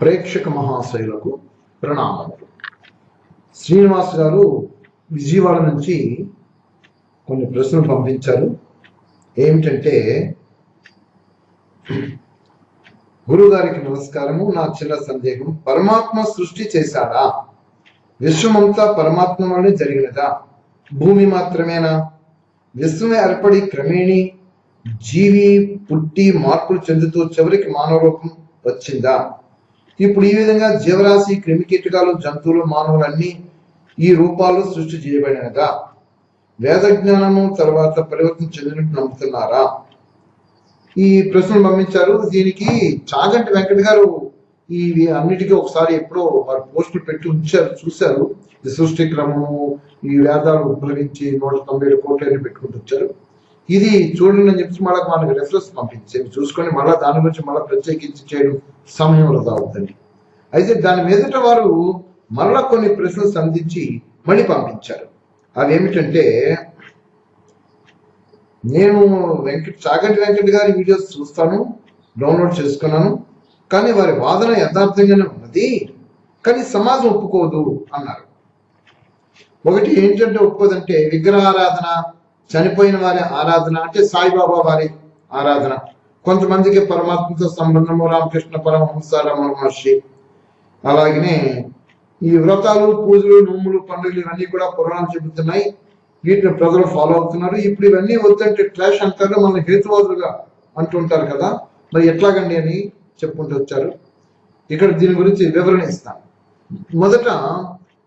ప్రేక్షక మహాశయులకు ప్రణామములు శ్రీనివాస్ గారు విజయవాడ నుంచి కొన్ని ప్రశ్నలు పంపించారు. ఏమిటంటే గురుగారికి నమస్కారము నా చిన్న సందేహం పరమాత్మ సృష్టి చేశాడా? విశ్వమంతా పరమాత్మ వల్లనే జరిగినదా? భూమి మాత్రమేనా? విశ్వమే ఏర్పడి క్రమేణి జీవి పుట్టి మార్పులు చెందుతూ చివరికి మానవ రూపం వచ్చిందా? ఇప్పుడు ఈ విధంగా జీవరాశి క్రిమి జంతువులు జంతువులు మానవులన్నీ ఈ రూపాలు సృష్టి చేయబడినదా వేద జ్ఞానము తర్వాత పరివర్తన చెందినట్టు నమ్ముతున్నారా? ఈ ప్రశ్నలు పంపించారు. దీనికి చాగంటి వెంకట గారు ఇవి అన్నిటికీ ఒకసారి ఎప్పుడో వారు పోస్టులు పెట్టి ఉంచారు చూశారు. ఈ సృష్టి క్రమము ఈ వేదాలు ఉద్భవించి నూట తొంభై ఏడు కోట్లని పెట్టుకుంటూ వచ్చారు. ఇది చూడండి అని చెప్పి మళ్ళీ మనకి రెఫరెన్స్ పంపించేది చూసుకొని మళ్ళీ దాని గురించి మళ్ళీ ప్రత్యేకించి చేయడం సమయం వృధా అవుతుంది అయితే దాని మీదట వారు మళ్ళా కొన్ని ప్రశ్నలు సంధించి మళ్ళీ పంపించారు. అవి ఏమిటంటే నేను వెంకట చాగంటి వెంకట గారి వీడియోస్ చూస్తాను డౌన్లోడ్ చేసుకున్నాను కానీ వారి వాదన యథార్థంగానే ఉన్నది కానీ సమాజం ఒప్పుకోదు అన్నారు. ఒకటి ఏంటంటే ఒప్పుకోదంటే విగ్రహారాధన చనిపోయిన వారి ఆరాధన అంటే సాయిబాబా వారి ఆరాధన. కొంతమందికి పరమాత్మతో సంబంధము రామకృష్ణ పరమహంస రమణ మహర్షి. అలాగనే ఈ వ్రతాలు పూజలు నోములు పండుగలు ఇవన్నీ కూడా పురాణాలు చెబుతున్నాయి. వీటిని ప్రజలు ఫాలో అవుతున్నారు. ఇప్పుడు ఇవన్నీ వద్దంటే క్లాష్ అంటారు. మన హేతువాదులుగా అంటుంటారు కదా. మరి ఎట్లాగండి అని చెప్పుకుంటూ వచ్చారు. ఇక్కడ దీని గురించి వివరణ ఇస్తాను మొదట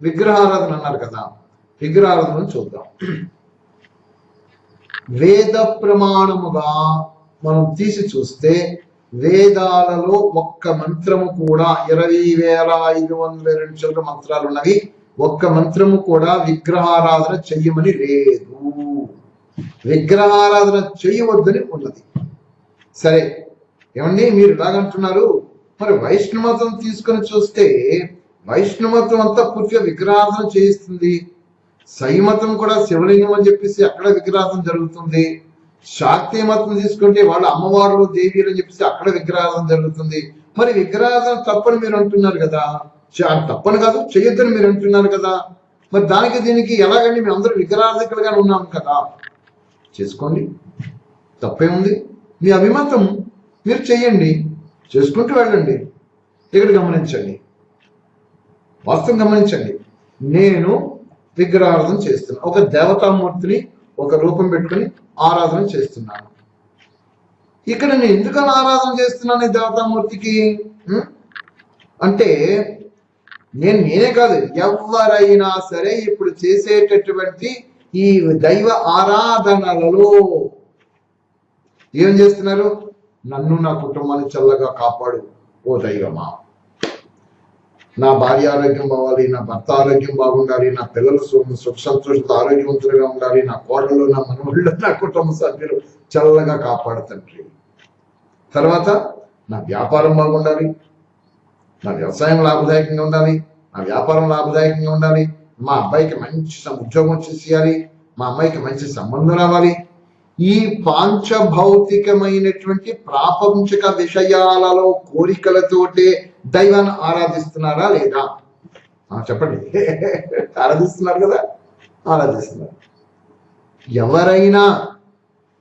విగ్రహారాధన అన్నారు కదా. విగ్రహారాధన చూద్దాం. వేద ప్రమాణముగా మనం తీసి చూస్తే వేదాలలో ఒక్క మంత్రము కూడా ఇరవై వేల ఐదు వందల రెండు చిల్లర మంత్రాలు ఉన్నవి. ఒక్క మంత్రము కూడా విగ్రహారాధన చెయ్యమని లేదు. విగ్రహారాధన చెయ్యవద్దని ఉన్నది. సరే ఏమండి మీరు ఇలాగంటున్నారు మరి వైష్ణవతం తీసుకొని చూస్తే వైష్ణవతం అంతా పూర్తిగా విగ్రహారాధన చేయిస్తుంది. సైమతం కూడా శివలింగం అని చెప్పేసి అక్కడ విగ్రహం జరుగుతుంది. శాక్తి మతం తీసుకుంటే వాళ్ళ అమ్మవారు దేవీలు అని చెప్పేసి అక్కడ విగ్రహం జరుగుతుంది. మరి విగ్రహం తప్పని మీరు అంటున్నారు కదా? తప్పని కాదు చేయొద్దని మీరు అంటున్నారు కదా? మరి దానికి దీనికి ఎలాగండి మేము అందరూ విగ్రహారాధకులుగానే ఉన్నాం కదా? చేసుకోండి. తప్పేముంది? మీ అభిమతం మీరు చెయ్యండి. చేసుకుంటూ వెళ్ళండి. ఇక్కడ గమనించండి. వాస్తవం గమనించండి. నేను విగ్రహారాధన చేస్తున్నాను ఒక దేవతామూర్తిని ఒక రూపం పెట్టుకుని ఆరాధన చేస్తున్నాను. ఇక్కడ నేను ఎందుకని ఆరాధన చేస్తున్నాను ఈ దేవతామూర్తికి? అంటే నేను నేనే కాదు ఎవరైనా సరే ఇప్పుడు చేసేటటువంటి ఈ దైవ ఆరాధనలలో ఏం చేస్తున్నారు? నన్ను నా కుటుంబాన్ని చల్లగా కాపాడు ఓ దైవమా? నా భార్య ఆరోగ్యం బావాలి నా భర్త ఆరోగ్యం బాగుండాలి నా పిల్లలు సుఖ సంతోషంతో ఆరోగ్యవంతులుగా ఉండాలి నా కోడలు నా మనవుళ్ళు నా కుటుంబ సభ్యులు చల్లగా కాపాడు తండ్రి. తర్వాత నా వ్యాపారం బాగుండాలి నా వ్యవసాయం లాభదాయకంగా ఉండాలి నా వ్యాపారం లాభదాయకంగా ఉండాలి మా అబ్బాయికి మంచి సం- ఉద్యోగం వచ్చేసేయాలి మా అమ్మాయికి మంచి సంబంధం రావాలి. ఈ పాంచభౌతికమైనటువంటి ప్రాపంచిక విషయాలలో కోరికలతోటే దైవాన్ని ఆరాధిస్తున్నారా లేదా? చెప్పండి. ఆరాధిస్తున్నారు కదా? ఆరాధిస్తున్నారు. ఎవరైనా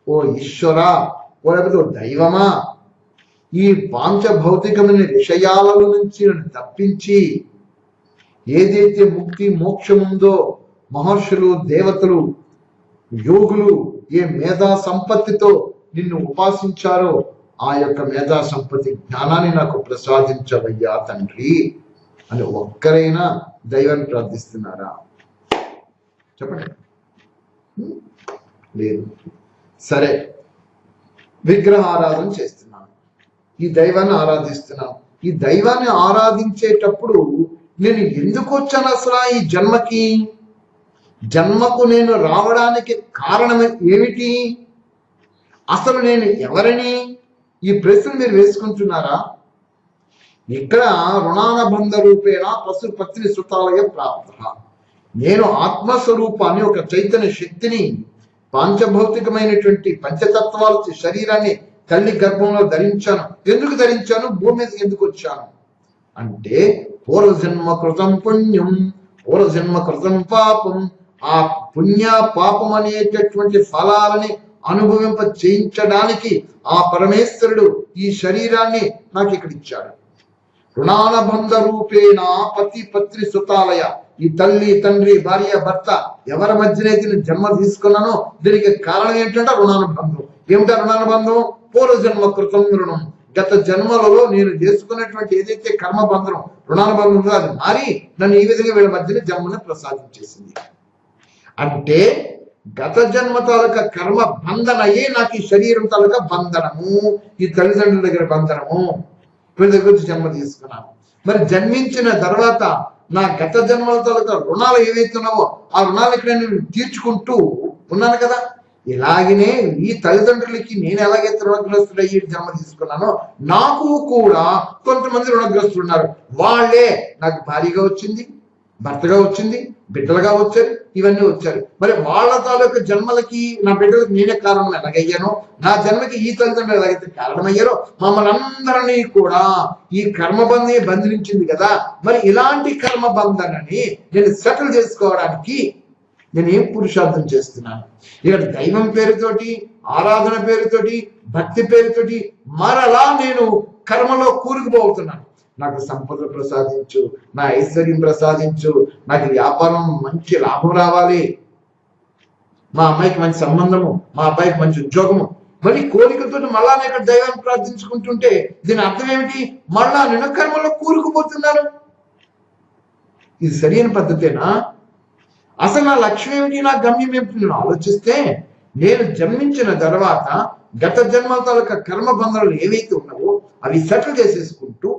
ఓ ఈశ్వరా ఓ లేకపోతే ఓ దైవమా? ఈ పాంచ భౌతికమైన విషయాల నుంచి నన్ను తప్పించి ఏదైతే ముక్తి మోక్షం ఉందో మహర్షులు దేవతలు యోగులు ఏ మేధా సంపత్తితో నిన్ను ఉపాసించారో ఆ యొక్క మేధా సంపత్తి జ్ఞానాన్ని నాకు ప్రసాదించవయ్యా తండ్రి అని ఒక్కరైనా దైవాన్ని ప్రార్థిస్తున్నారా? చెప్పండి. లేదు. సరే. విగ్రహ ఆరాధన చేస్తున్నాను. ఈ దైవాన్ని ఆరాధిస్తున్నాను. ఈ దైవాన్ని ఆరాధించేటప్పుడు నేను ఎందుకు వచ్చాను అసలు ఈ జన్మకి? జన్మకు నేను రావడానికి కారణం ఏమిటి? అసలు నేను ఎవరిని? ఈ ప్రశ్న మీరు వేసుకుంటున్నారా? ఇక్కడ రుణానుబంధ రూపేణ పశు పత్ని సుతాలయ ప్రాప్త. నేను ఆత్మస్వరూపాన్ని ఒక చైతన్య శక్తిని పాంచభౌతికమైనటువంటి పంచతత్వాల శరీరాన్ని తల్లి గర్భంలో ధరించాను. ఎందుకు ధరించాను? భూమి మీదకి ఎందుకు వచ్చాను? అంటే పూర్వజన్మ కృతం పుణ్యం పూర్వజన్మ కృతం పాపం. ఆ పుణ్య పాపం అనేటటువంటి ఫలాలని అనుభవింప చేయించడానికి ఆ పరమేశ్వరుడు ఈ శరీరాన్ని నాకు ఇక్కడ ఇచ్చాడు. రుణానుబంధ రూపేణ పతి పత్రి సుతాలయ. ఈ తల్లి తండ్రి భార్య భర్త ఎవరి మధ్యనైతే నేను జన్మ తీసుకున్నానో దీనికి కారణం ఏంటంటే రుణానుబంధం. ఏమిటా రుణానుబంధం? పూర్వజన్మ కృతం రుణం. గత జన్మలలో నేను చేసుకున్నటువంటి ఏదైతే కర్మబంధం బంధనం ఉందో అది మారి నన్ను ఈ విధంగా వీళ్ళ మధ్యన జన్మని ప్రసాదించేసింది. అంటే గత జన్మ తాలూక కర్మ బంధనయే నాకు ఈ శరీరం తాలూక బంధనము. ఈ తల్లిదండ్రుల దగ్గర బంధనము. వీళ్ళ దగ్గర జన్మ తీసుకున్నాను. మరి జన్మించిన తర్వాత నా గత జన్మల తాలూకా రుణాలు ఏవైతే ఉన్నావో ఆ రుణాలు ఇక్కడ నేను తీర్చుకుంటూ ఉన్నాను కదా. ఇలాగనే ఈ తల్లిదండ్రులకి నేను ఎలాగైతే రుణగ్రస్తుడు అయ్యి జన్మ తీసుకున్నానో నాకు కూడా కొంతమంది రుణగ్రస్తులు ఉన్నారు. వాళ్ళే నాకు భారీగా వచ్చింది. భర్తగా వచ్చింది బిడ్డలుగా వచ్చారు ఇవన్నీ వచ్చారు. మరి వాళ్ళ తాలూకు జన్మలకి నా బిడ్డలకు నేనే కారణం ఎలాగయ్యానో నా జన్మకి ఈ తల్లిదండ్రులు ఎలాగైతే కారణమయ్యారో మమ్మల్ని అందరినీ కూడా ఈ కర్మబంధే బంధించింది కదా. మరి ఇలాంటి కర్మబంధనని నేను సెటిల్ చేసుకోవడానికి నేను ఏం పురుషార్థం చేస్తున్నాను? ఇక్కడ దైవం పేరుతోటి ఆరాధన పేరుతోటి భక్తి పేరుతోటి మరలా నేను కర్మలో కూరుకుపోతున్నాను. నాకు సంపద ప్రసాదించు నా ఐశ్వర్యం ప్రసాదించు నాకు వ్యాపారం మంచి లాభం రావాలి. మా అమ్మాయికి మంచి సంబంధము మా అబ్బాయికి మంచి ఉద్యోగము. మరి కోరికతో మళ్ళా నేను దైవాన్ని ప్రార్థించుకుంటుంటే దీని అర్థం ఏమిటి? మళ్ళా నేను కర్మలో కూరుకుపోతున్నాను ఇది సరైన పద్ధతేనా? అసలు నా లక్ష్యం ఏమిటి? నా గమ్యం ఏమిటి? నేను ఆలోచిస్తే నేను జన్మించిన తర్వాత గత జన్మల తాలూకా కర్మ బంధాలు ఏవైతే ఉన్నావో అవి సెటిల్ చేసేసుకుంటూ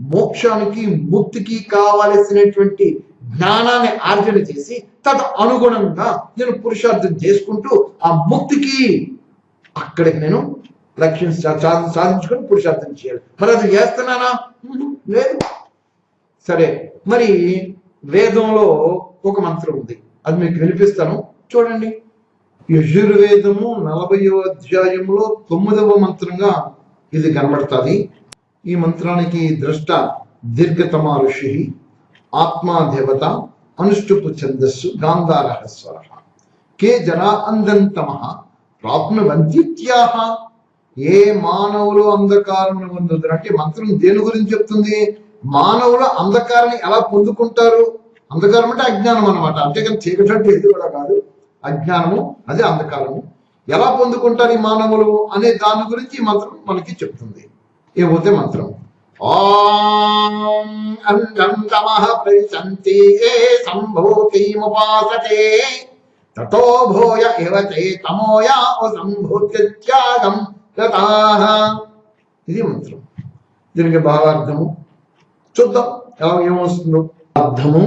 మోక్షానికి ముక్తికి కావలసినటువంటి జ్ఞానాన్ని ఆర్జన చేసి తద అనుగుణంగా నేను పురుషార్థం చేసుకుంటూ ఆ ముక్తికి అక్కడికి నేను లక్ష్యం సాధించుకొని పురుషార్థం చేయాలి. మరి అది చేస్తున్నానా? లేదు. సరే. మరి వేదంలో ఒక మంత్రం ఉంది. అది మీకు వినిపిస్తాను. చూడండి. యజుర్వేదము నలభయో అధ్యాయంలో తొమ్మిదవ మంత్రంగా ఇది కనబడుతుంది. ఈ మంత్రానికి ద్రష్ట దీర్ఘతమ ఋషి ఆత్మా దేవత అనుష్టుపు ఛందస్సు గాంధార స్వర కే జనా అందంతమ ప్రాప్నువంతిత్యాహ ఏ మానవులు అంధకారం పొందుతారు అంటే మంత్రం దేని గురించి చెప్తుంది? మానవులు అంధకారాన్ని ఎలా పొందుకుంటారు? అంధకారం అంటే అజ్ఞానం అనమాట అంతేకాని చీకటి అంటే ఏది కూడా కాదు. అజ్ఞానము అదే అంధకారము. ఎలా పొందుకుంటారు ఈ మానవులు అనే దాని గురించి ఈ మంత్రం మనకి చెప్తుంది. ఏపోతే మంత్రం? ఓం అంధం తమః ప్రవిశంతి ఏ సంభూతిముపాసతే తతో భూయ ఇవ తే తమోయా సంభూతి త్యాగం గతాః ఇది మంత్రం. దీనికి భావార్థము చూద్దాం ఎలా ఏమొస్తుందో? అర్థము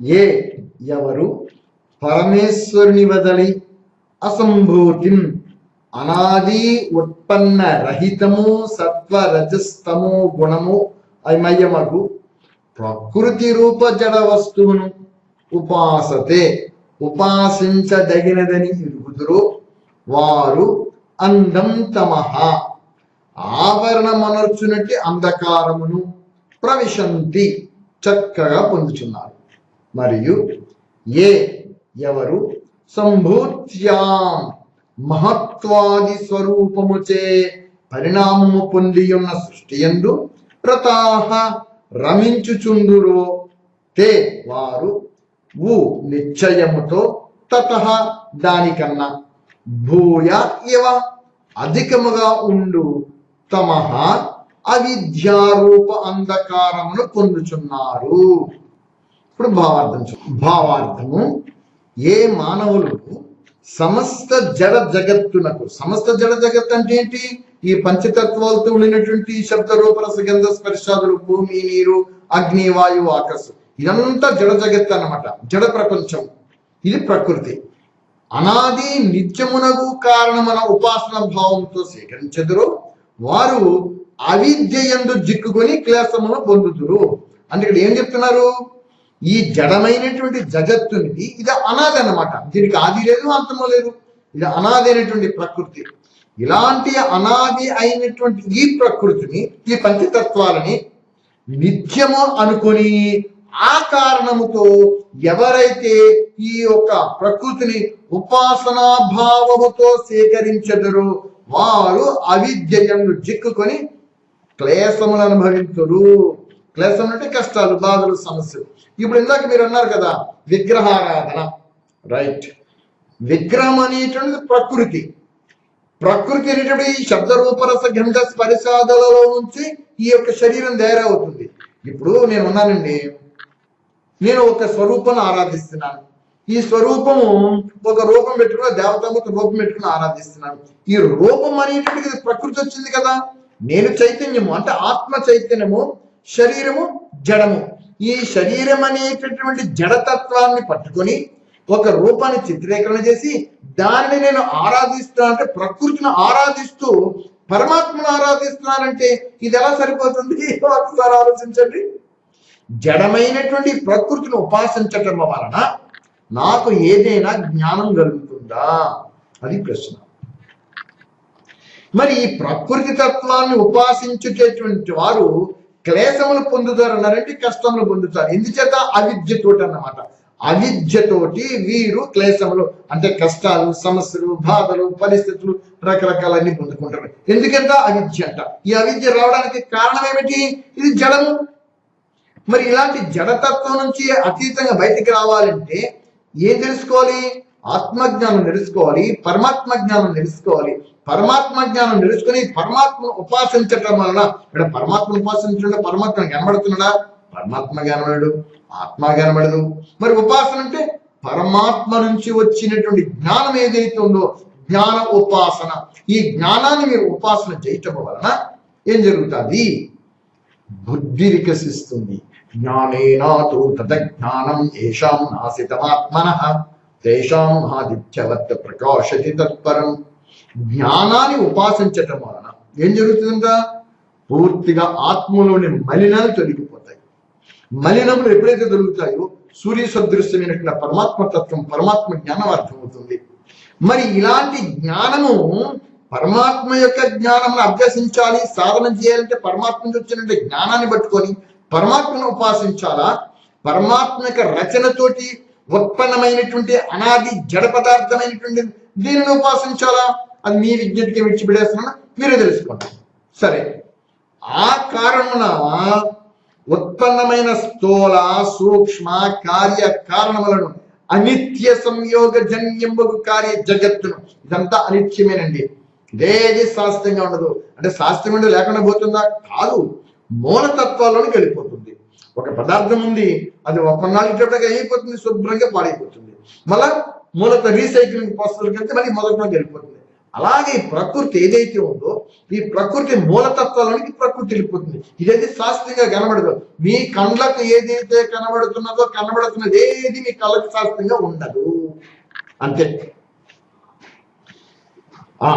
ఏ ఎవరు పరమేశ్వరుని వదలి అసంభూతిన్ అనాది ఉత్పన్న రహితము సత్వ రజస్తము గుణము అమయమగు ప్రకృతి రూప జడ వస్తువును ఉపాసతే ఉపాసించదగినదని ఇరుగుదురు. వారు అందం తమహ. ఆవరణమనర్చునట్టి అంధకారమును ప్రవిశంతి చక్కగా పొందుచున్నారు. మరియు ఏ ఎవరు? సంభూత్యాం. మహత్వాది స్వరూపముచే పరిణామము పొంది ఉన్న సృష్టి ఎందు రతాహ రమించుచుందురో తే వారు ఊ నిశ్చయముతో తత దానికన్నా భూయ ఇవ అధికముగా ఉండు తమహ అవిద్యారూప అంధకారమును పొందుచున్నారు. ఇప్పుడు భావార్థం భావార్థము ఏ మానవులు సమస్త జడ జగత్తునకు. సమస్త జడ జగత్ అంటే ఏంటి? ఈ పంచతత్వాలతో ఉండినటువంటి శబ్ద రూపరస గంధ స్పర్శాదులు భూమి నీరు అగ్ని వాయువు ఆకాశం. ఇదంతా జడ జగత్ అన్నమాట. జడ ప్రపంచం. ఇది ప్రకృతి. అనాది నిత్యమునగు కారణమన ఉపాసన భావంతో సేకరించెదరు. వారు అవిద్య ఎందు జిక్కుకొని క్లేశమును పొందుతురు అంటే ఇక్కడ ఏం చెప్తున్నారు? ఈ జడమైనటువంటి జగత్తునికి ఇది అనాది అనమాట దీనికి ఆది లేదు అంతమో లేదు. ఇది అనాది అయినటువంటి ప్రకృతి. ఇలాంటి అనాది అయినటువంటి ఈ ప్రకృతిని ఈ పంచతత్వాలని నిత్యము అనుకొని ఆ కారణముతో ఎవరైతే ఈ యొక్క ప్రకృతిని ఉపాసనా భావముతో సేకరించదరో వారు అవిద్యను చిక్కుకొని క్లేశములు అనుభవించరు క్లేశం అంటే కష్టాలు బాధలు సమస్యలు. ఇప్పుడు ఇందాక మీరు అన్నారు కదా విగ్రహారాధన. రైట్ విగ్రహం అనేటువంటిది ప్రకృతి. ప్రకృతి అనేటువంటి ఈ శబ్ద రూపరస గంధ స్పరిశాదలలో నుంచి ఈ యొక్క శరీరం తయారవుతుంది. ఇప్పుడు నేను ఉన్నానండి. నేను ఒక స్వరూపాన్ని ఆరాధిస్తున్నాను. ఈ స్వరూపము ఒక రూపం పెట్టుకుని దేవతామూర్తి రూపం పెట్టుకుని ఆరాధిస్తున్నాను. ఈ రూపం అనేటువంటిది ప్రకృతి వచ్చింది కదా. నేను చైతన్యము అంటే ఆత్మ చైతన్యము శరీరము జడము. ఈ శరీరం అనేటటువంటి జడతత్వాన్ని పట్టుకొని ఒక రూపాన్ని చిత్రీకరణ చేసి దానిని నేను ఆరాధిస్తున్నా అంటే ప్రకృతిని ఆరాధిస్తూ పరమాత్మను ఆరాధిస్తున్నానంటే ఇది ఎలా సరిపోతుంది? ఒకసారి ఆలోచించండి. జడమైనటువంటి ప్రకృతిని ఉపాసించటం వలన నాకు ఏదైనా జ్ఞానం కలుగుతుందా? అది ప్రశ్న. మరి ఈ ప్రకృతి తత్వాన్ని ఉపాసించేటటువంటి వారు క్లేశములు పొందుతారు అన్నారంటే కష్టములు పొందుతారు. ఎందుచేత? అవిద్యతోటి అన్నమాట. అవిద్యతోటి వీరు క్లేశములు అంటే కష్టాలు సమస్యలు బాధలు పరిస్థితులు రకరకాలన్నీ పొందుకుంటారు. ఎందుకంటే అవిద్య అంట. ఈ అవిద్య రావడానికి కారణం ఏమిటి? ఇది జడము. మరి ఇలాంటి జడతత్వం నుంచి అతీతంగా బయటికి రావాలంటే ఏం తెలుసుకోవాలి? ఆత్మజ్ఞానం తెలుసుకోవాలి పరమాత్మ జ్ఞానం తెలుసుకోవాలి. పరమాత్మ జ్ఞానం తెలుసుకొని పరమాత్మను ఉపాసించటం వలన ఇక్కడ పరమాత్మను ఉపాసించడం పరమాత్మ కనబడుతున్నాడా? పరమాత్మ కనబడడు ఆత్మ కనబడదు మరి ఉపాసన అంటే పరమాత్మ నుంచి వచ్చినటువంటి జ్ఞానం ఏదైతే ఉందో జ్ఞాన ఉపాసన. ఈ జ్ఞానాన్ని మీరు ఉపాసన చేయటం వలన ఏం జరుగుతుంది? బుద్ధి వికసిస్తుంది. జ్ఞానేనాతో తదజ్ఞానం ఏషాం నాసితమాత్మన. తేషాం ఆదిత్యవత్ ప్రకాశతి తత్పరం. జ్ఞానాన్ని ఉపాసించటం వలన ఏం జరుగుతుందంట? పూర్తిగా ఆత్మలోని మలినాలు తొలగిపోతాయి. మలినములు ఎప్పుడైతే దొరుకుతాయో సూర్య సదృశ్యమైనటువంటి పరమాత్మ తత్వం పరమాత్మ జ్ఞానం అర్థమవుతుంది. మరి ఇలాంటి జ్ఞానము పరమాత్మ యొక్క జ్ఞానమును అభ్యసించాలి సాధన చేయాలంటే పరమాత్మ నుంచి వచ్చినటువంటి జ్ఞానాన్ని పట్టుకొని పరమాత్మను ఉపాసించాలా? పరమాత్మ యొక్క రచనతోటి ఉత్పన్నమైనటువంటి అనాది జడ పదార్థమైనటువంటి దీనిని ఉపాసించాలా? అది మీ విజ్ఞతకి విడిచిపెడేస్తున్నా మీరే తెలుసుకోండి. సరే. ఆ కారణమున ఉత్పన్నమైన స్థూల సూక్ష్మ కార్య కారణములను అనిత్య సంయోగ జన్యంబగు కార్య జగత్తును. ఇదంతా అనిత్యమేనండి. ఇదేది శాస్త్రంగా ఉండదు. అంటే శాస్త్రం ఉండి లేకుండా పోతుందా? కాదు. మూలతత్వాల్లోనికి వెళ్ళిపోతుంది. ఒక పదార్థం ఉంది అది ఒక చోటగా అయిపోతుంది శుభ్రంగా పాడైపోతుంది. మళ్ళా మూలత రీసైక్లింగ్ వస్తువులకి వెళ్తే మళ్ళీ మొదటిలోకి వెళ్ళిపోతుంది. అలాగే ఈ ప్రకృతి ఏదైతే ఉందో ఈ ప్రకృతి మూలతత్వాలకి ప్రకృతి వెళ్ళిపోతుంది. ఇదైతే శాస్త్రీయంగా కనబడదు. మీ కళ్ళకు ఏదైతే కనబడుతున్నదో కనబడుతున్నది ఏది మీ కళ్ళకు శాస్త్రంగా ఉండదు. అంతే. ఆ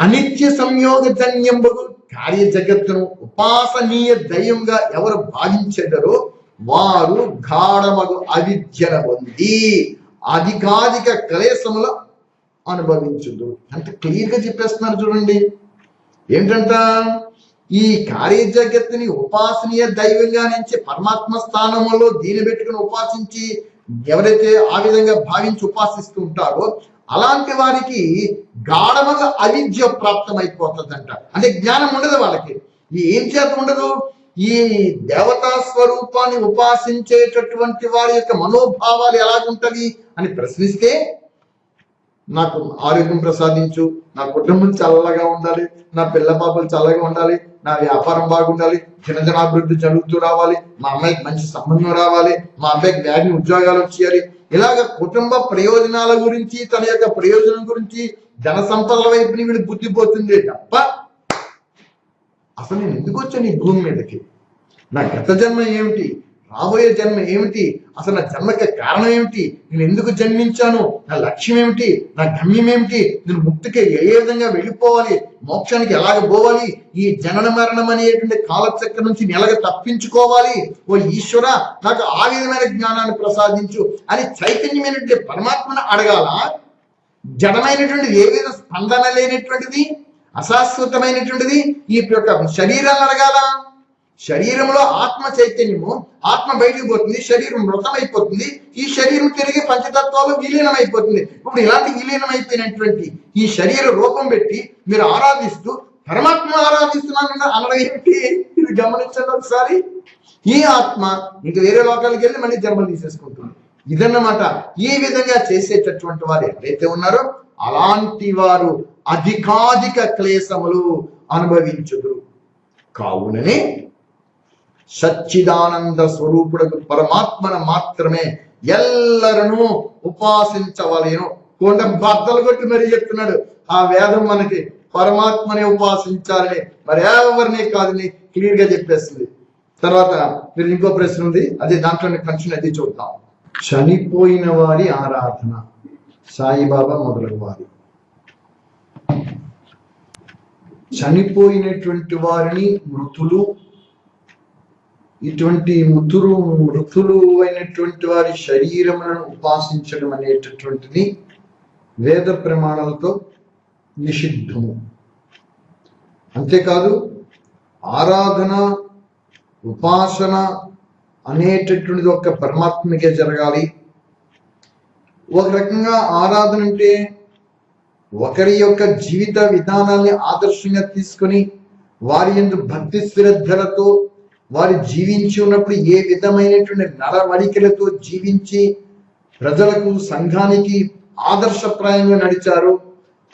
అనిత్య సంయోగ జన్యంబగు కార్య జగత్తును ఉపాసనీయ దయ్యంగా ఎవరు భావించెదరో వారు గాఢమగు అవిద్యన పొంది అధికాధిక క్లేశముల అనుభవించుదు అంత క్లియర్గా చెప్పేస్తున్నారు చూడండి. ఏంటంట? ఈ కార్య జగత్తుని ఉపాసనీయ దైవంగా నుంచి పరమాత్మ స్థానంలో దీని పెట్టుకుని ఉపాసించి ఎవరైతే ఆ విధంగా భావించి ఉపాసిస్తూ ఉంటారో అలాంటి వారికి గాఢముగా అవిద్య ప్రాప్తమైపోతుందంట. అంటే జ్ఞానం ఉండదు వాళ్ళకి. ఈ ఏం చేత ఉండదు? ఈ దేవతా స్వరూపాన్ని ఉపాసించేటటువంటి వారి యొక్క మనోభావాలు ఎలాగుంటవి అని ప్రశ్నిస్తే నాకు ఆరోగ్యం ప్రసాదించు నా కుటుంబం చల్లగా ఉండాలి నా పిల్ల పాపలు చల్లగా ఉండాలి నా వ్యాపారం బాగుండాలి దినదినాభివృద్ధి జరుగుతూ రావాలి మా అమ్మాయికి మంచి సంబంధం రావాలి మా అబ్బాయికి వ్యాధి ఉద్యోగాలు వచ్చేయాలి. ఇలాగ కుటుంబ ప్రయోజనాల గురించి తన యొక్క ప్రయోజనం గురించి ధన సంపదల వైపుని వీడు బుద్ధి పోతుంది తప్ప అసలు నేను ఎందుకు వచ్చాను ఈ భూమి మీదకి? నా గత జన్మ ఏమిటి? రాబోయే జన్మ ఏమిటి? అసలు నా జన్మకి కారణం ఏమిటి? నేను ఎందుకు జన్మించాను? నా లక్ష్యం ఏమిటి? నా గమ్యం ఏమిటి? నేను ముక్తికి ఏ విధంగా వెళ్ళిపోవాలి? మోక్షానికి ఎలాగ పోవాలి? ఈ జనన మరణం అనేటువంటి కాలచక్ర నుంచి నేను ఎలాగ తప్పించుకోవాలి? ఓ ఈశ్వర నాకు ఆ విధమైన జ్ఞానాన్ని ప్రసాదించు అని చైతన్యమైనటువంటి పరమాత్మను అడగాల? జడమైనటువంటి ఏ విధ స్పందన లేనటువంటిది? అశాశ్వతమైనటువంటిది? ఈ యొక్క శరీరాన్ని అడగాల? శరీరంలో ఆత్మ చైతన్యము ఆత్మ బయటికి పోతుంది శరీరం మృతం అయిపోతుంది ఈ శరీరం తిరిగి పంచతత్వాలు విలీనం అయిపోతుంది ఇప్పుడు ఇలాంటి విలీనం అయిపోయినటువంటి ఈ శరీర రూపం పెట్టి మీరు ఆరాధిస్తూ పరమాత్మ ఆరాధిస్తున్నాను అనడం మీరు ఇది గమనించండి ఒకసారి. ఈ ఆత్మ ఇంక వేరే లోకాలకు వెళ్ళి మళ్ళీ జన్మలు తీసేసుకుంటుంది. ఇదన్నమాట. ఈ విధంగా చేసేటటువంటి వారు ఎవరైతే ఉన్నారో అలాంటి వారు అధికాధిక క్లేశములు అనుభవించుదురు. కావుననే సచ్చిదానంద స్వరూపుడు పరమాత్మను మాత్రమే ఎల్లరను ఉపాసించవలేను. కొండ బద్దలు కొట్టి మరి చెప్తున్నాడు. ఆ వేదం మనకి పరమాత్మని ఉపాసించాలని మరి ఎవరిని కాదని క్లియర్గా చెప్పేస్తుంది. తర్వాత మీరు ఇంకో ప్రశ్న ఉంది. అదే దాంట్లో కన్షన్ అది చూద్దాం. చనిపోయిన వారి ఆరాధన సాయిబాబా మొదలగు వారి చనిపోయినటువంటి వారిని మృతులు ఇటువంటి మృతులు మృతులు అయినటువంటి వారి శరీరములను ఉపాసించడం అనేటటువంటిది వేద ప్రమాణాలతో నిషిద్ధము. అంతేకాదు ఆరాధన ఉపాసన అనేటటువంటిది ఒక పరమాత్మకే జరగాలి. ఒక రకంగా ఆరాధన అంటే ఒకరి యొక్క జీవిత విధానాన్ని ఆదర్శంగా తీసుకొని వారి ఎందు భక్తి శ్రద్ధలతో వారు జీవించి ఉన్నప్పుడు ఏ విధమైనటువంటి నడవడికలతో జీవించి ప్రజలకు సంఘానికి ఆదర్శప్రాయంగా నడిచారు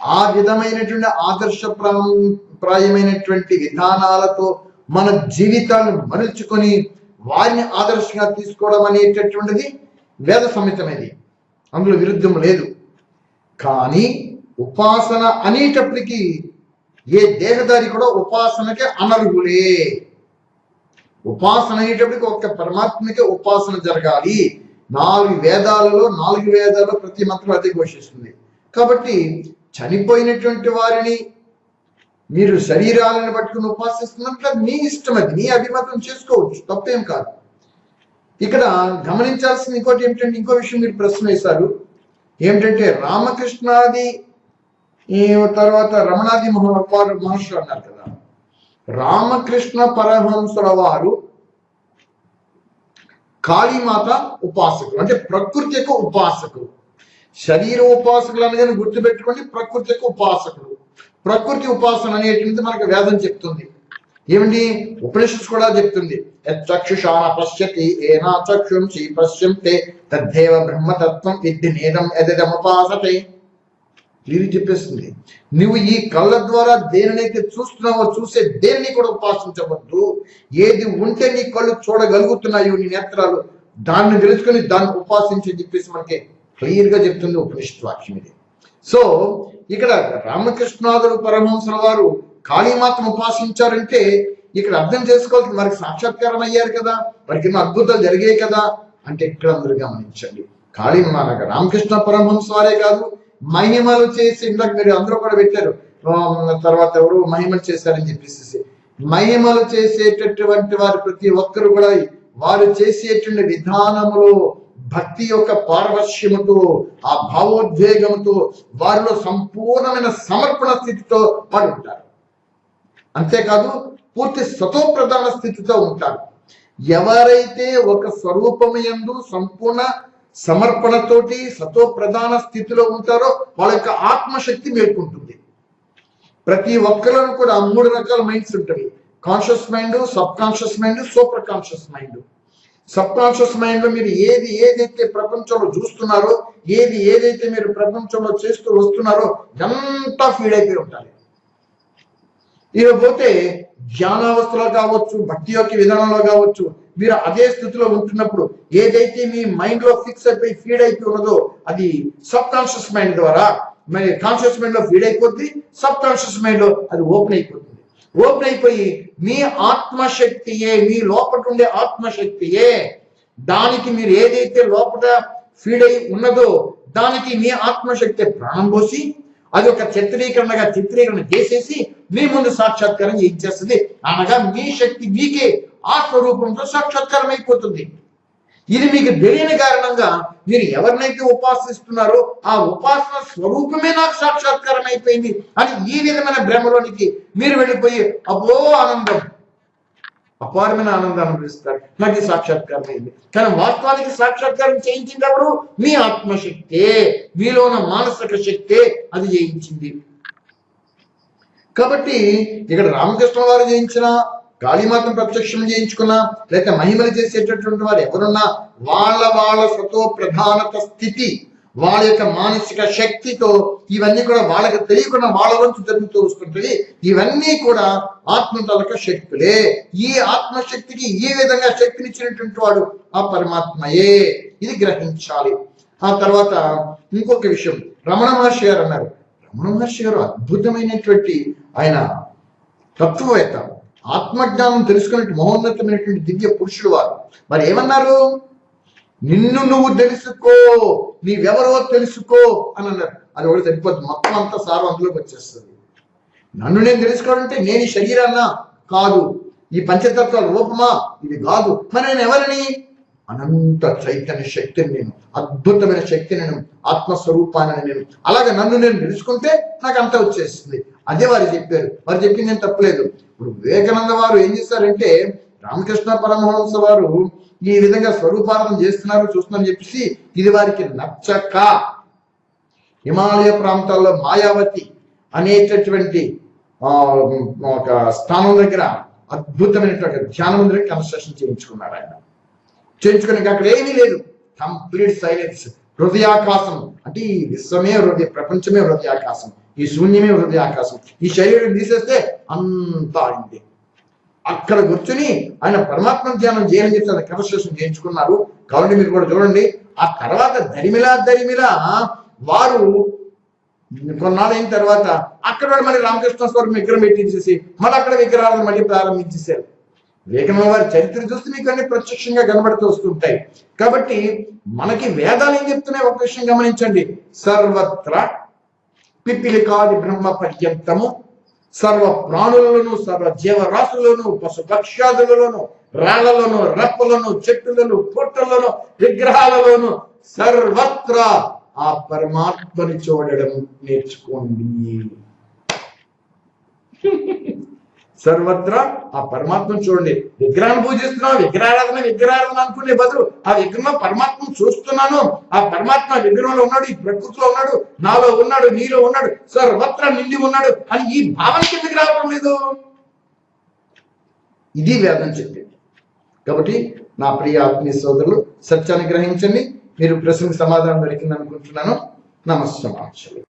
ఆ విధమైనటువంటి ఆదర్శప్రాయం ప్రాయమైనటువంటి విధానాలతో మన జీవితాన్ని మలుచుకొని వారిని ఆదర్శంగా తీసుకోవడం అనేటటువంటిది వేద సమితమైనది. అందులో విరుద్ధం లేదు. కానీ ఉపాసన అనేటప్పటికీ ఏ దేహదారి కూడా ఉపాసనకే అనర్హులే. ఉపాసన అయ్యేటప్పటికి ఒక్క పరమాత్మకే ఉపాసన జరగాలి. నాలుగు వేదాలలో నాలుగు వేదాల్లో ప్రతి మంత్రం అదే ఘోషిస్తుంది. కాబట్టి చనిపోయినటువంటి వారిని మీరు శరీరాలను పట్టుకుని ఉపాసిస్తున్నట్లు మీ ఇష్టం అది మీ అభిమతం చేసుకోవచ్చు తప్పేం కాదు. ఇక్కడ గమనించాల్సిన ఇంకోటి ఏమిటంటే ఇంకో విషయం మీరు ప్రశ్న వేశారు. ఏమిటంటే రామకృష్ణాది తర్వాత రమణాది మహో మహర్షులు అన్నారు కదా. రామకృష్ణ పరమహంసుల వారు కాళీమాత ఉపాసకులు. అంటే ప్రకృతి యొక్క ఉపాసకులు. శరీర ఉపాసకులు అనేది గుర్తుపెట్టుకోండి ప్రకృతి యొక్క ఉపాసకులు. ప్రకృతి ఉపాసన అనేటువంటిది మనకు వేదం చెప్తుంది. ఏమండి? ఉపనిషత్తు కూడా చెప్తుంది. చక్షుషాన పశ్యతి ఏనా చక్షుంసి పశ్యంతే తద్దేవ బ్రహ్మతత్వం విద్ధి నేదం ఎదముపాసతే క్లియర్ చెప్పేస్తుంది. నువ్వు ఈ కళ్ళ ద్వారా దేనినైతే చూస్తున్నావో చూసే దేనిని కూడా ఉపాసించవద్దు. ఏది ఉంటే నీ కళ్ళు చూడగలుగుతున్నాయో నీ నేత్రాలు దాన్ని తెలుసుకొని దాన్ని ఉపాసించి చెప్పేసి మనకి క్లియర్గా చెప్తుంది ఉపనిషత్ వాక్యం ఇది. సో ఇక్కడ రామకృష్ణాదులు పరమహంసుల వారు కాళీమాతను ఉపాసించారంటే ఇక్కడ అర్థం చేసుకోవాల్సింది వారికి సాక్షాత్కారం అయ్యారు కదా వారికి ఎన్నో అద్భుతాలు జరిగాయి కదా అంటే ఇక్కడ అందరూ గమనించండి. కాళీ మన రామకృష్ణ పరమహంస వారే కాదు మహిమలు చేసి ఇందాక మీరు అందరూ కూడా పెట్టారు. తర్వాత ఎవరు మహిమలు చేశారని చెప్పేసి. మహిమలు చేసేటటువంటి వారు ప్రతి ఒక్కరు కూడా వారు చేసేటువంటి విధానములో భక్తి యొక్క పారవశ్యముతో ఆ భావోద్వేగముతో వారిలో సంపూర్ణమైన సమర్పణ స్థితితో వారు ఉంటారు. అంతేకాదు పూర్తి స్వతోప్రధాన స్థితితో ఉంటారు. ఎవరైతే ఒక స్వరూపము యందు సంపూర్ణ సమర్పణతోటి సతోప్రధాన స్థితిలో ఉంటారో వాళ్ళ యొక్క ఆత్మశక్తి మేల్కొంటుంది. ప్రతి ఒక్కరిని కూడా మూడు రకాల మైండ్స్ ఉంటాయి. Conscious mind subconscious mind super conscious mind subconscious మైండ్లో మీరు ఏది ఏదైతే ప్రపంచంలో చూస్తున్నారో ఏది ఏదైతే మీరు ప్రపంచంలో చేస్తూ వస్తున్నారో ఎంత ఫీడ్ అయిపోయి ఉంటారు ఇకపోతే ధ్యానావస్థలో కావచ్చు భక్తి యొక్క విధానంలో కావచ్చు మీరు అదే స్థితిలో ఉంటున్నప్పుడు ఏదైతే మీ మైండ్లో ఫిక్స్ అయిపోయి ఫీడ్ అయిపోయి ఉన్నదో అది సబ్ కాన్షియస్ మైండ్ ద్వారా మరి కాన్షియస్ మైండ్లో ఫీడ్ అయిపోద్ది సబ్ కాన్షియస్ మైండ్లో అది ఓపెన్ అయిపోతుంది. ఓపెన్ అయిపోయి మీ ఆత్మశక్తియే మీ లోపల ఉండే ఆత్మశక్తియే దానికి మీరు ఏదైతే లోపల ఫీడ్ అయి ఉన్నదో దానికి మీ ఆత్మశక్తి ప్రాణం పోసి అది ఒక చిత్రీకరణగా చిత్రీకరణ చేసేసి మీ ముందు సాక్షాత్కారం చేయించేస్తుంది. అనగా మీ శక్తి మీకే ఆ స్వరూపంతో సాక్షాత్కారం అయిపోతుంది ఇది మీకు తెలియని కారణంగా మీరు ఎవరినైతే ఉపాసిస్తున్నారో ఆ ఉపాసన స్వరూపమే నాకు సాక్షాత్కారం అయిపోయింది అని ఈ విధమైన భ్రమలోనికి మీరు వెళ్ళిపోయి అబ్బో ఆనందం అపారమైన ఆనందాన్ని అనుభవిస్తారు. నాకు సాక్షాత్కారం అయింది కానీ వాస్తవానికి సాక్షాత్కారం చేయించింది ఎవరు? మీ ఆత్మశక్తే. మీలో ఉన్న మానసిక శక్తే అది చేయించింది. కాబట్టి ఇక్కడ రామకృష్ణ వారు జయించిన కాళీమాతం ప్రత్యక్షం చేయించుకున్నా లేకపోతే మహిమలు చేసేటటువంటి వారు ఎవరున్నా వాళ్ళ వాళ్ళ స్వతో ప్రధానత స్థితి వాళ్ళ యొక్క మానసిక శక్తితో ఇవన్నీ కూడా వాళ్ళకి తెలియకుండా వాళ్ళ వంతు జరుగుతూ వస్తుంటుంది. ఇవన్నీ కూడా ఆత్మ తలక శక్తులే. ఈ ఆత్మశక్తికి ఈ విధంగా శక్తినిచ్చినటువంటి వాడు ఆ పరమాత్మయే. ఇది గ్రహించాలి. ఆ తర్వాత ఇంకొక విషయం. రమణ మహర్షి గారు అన్నారు. రమణ మహర్షి గారు అద్భుతమైనటువంటి ఆయన తత్వవేత్త. ఆత్మజ్ఞానం తెలుసుకున్నట్టు మహోన్నతమైనటువంటి దివ్య పురుషుడు వారు. మరి ఏమన్నారు? నిన్ను నువ్వు తెలుసుకో నీవెవరో తెలుసుకో అని అన్నారు. అది ఒకటి సరిపోతుంది మొత్తం అంతా సారం అందులోకి వచ్చేస్తుంది. నన్ను నేను తెలుసుకోవాలంటే నేను ఈ శరీరాన్న కాదు. ఈ పంచతత్వాల రూపమా? ఇది కాదు. మరి నేను ఎవరిని? అనంత చైతన్య శక్తిని నేను అద్భుతమైన శక్తిని నేను ఆత్మస్వరూపాన్ని నేను. అలాగే నన్ను నేను తెలుసుకుంటే నాకు అంత వచ్చేస్తుంది అదే వారు చెప్పారు. వారు చెప్పింది ఏం తప్పలేదు. ఇప్పుడు వివేకానంద వారు ఏం చేశారంటే రామకృష్ణ పరమహంస వారు ఈ విధంగా స్వరూపారాధన చేస్తున్నారు చూస్తున్నారని చెప్పేసి ఇది వారికి నచ్చక. హిమాలయ ప్రాంతాల్లో మాయావతి అనేటటువంటి ఆ, ఒక స్థానం దగ్గర అద్భుతమైనటువంటి ధ్యాన మందిరం కన్స్ట్రక్షన్ చేయించుకున్నారు ఆయన. చేయించుకునే అక్కడ ఏమీ లేదు. Complete silence. హృదయాకాశం. అంటే ఈ విశ్వమే హృదయ ప్రపంచమే హృదయాకాశం. ఈ శూన్యమే హృదయాకాశం ఈ శరీరం తీసేస్తే అంతా అయింది. అక్కడ కూర్చుని ఆయన పరమాత్మ ధ్యానం చేయని చెప్పి ఆయన కన్వర్సేషన్ చేయించుకున్నారు. కాబట్టి మీరు కూడా చూడండి. ఆ తర్వాత దరిమిలా దరిమిలా వారు కొన్నాళ్ళు అయిన తర్వాత అక్కడ మళ్ళీ రామకృష్ణ స్వామి విగ్రహం పెట్టించేసి మళ్ళీ అక్కడ విగ్రహాలను మళ్ళీ ప్రారంభించేశారు. వివేకానంద వారి చరిత్ర చూస్తే మీకు అన్ని ప్రత్యక్షంగా కనబడుతూ వస్తుంటాయి. కాబట్టి మనకి వేదాలు ఏం చెప్తున్నాయి? ఒక విషయం గమనించండి. సర్వత్ర పిప్పిలికాది బ్రహ్మ పర్యంతము సర్వ ప్రాణులలోను సర్వ జీవరాశులను పశు పక్ష్యాదులలోను రాళ్ళలోను రప్పలను చెట్టులను పుట్టలను విగ్రహాలలోను సర్వత్ర ఆ పరమాత్మని చూడడం నేర్చుకోండి. సర్వత్రా ఆ పరమాత్మను చూడండి. విగ్రహాన్ని పూజిస్తున్నావు విగ్రహారాధన విగ్రహారాధన అనుకునే బదులు ఆ విగ్రహం పరమాత్మను చూస్తున్నాను. ఆ పరమాత్మ విగ్రహంలో ఉన్నాడు ఈ ప్రకృతిలో ఉన్నాడు నాలో ఉన్నాడు నీలో ఉన్నాడు సర్వత్రా నిండి ఉన్నాడు అని ఈ భావన కిందకి రావడం లేదు. ఇది వేదం చెప్పింది. కాబట్టి నా ప్రియ ఆత్మీయ సోదరులు సత్యాన్ని గ్రహించండి. మీరు ప్రశ్నకు సమాధానం దొరికింది అనుకుంటున్నాను నమస్కారం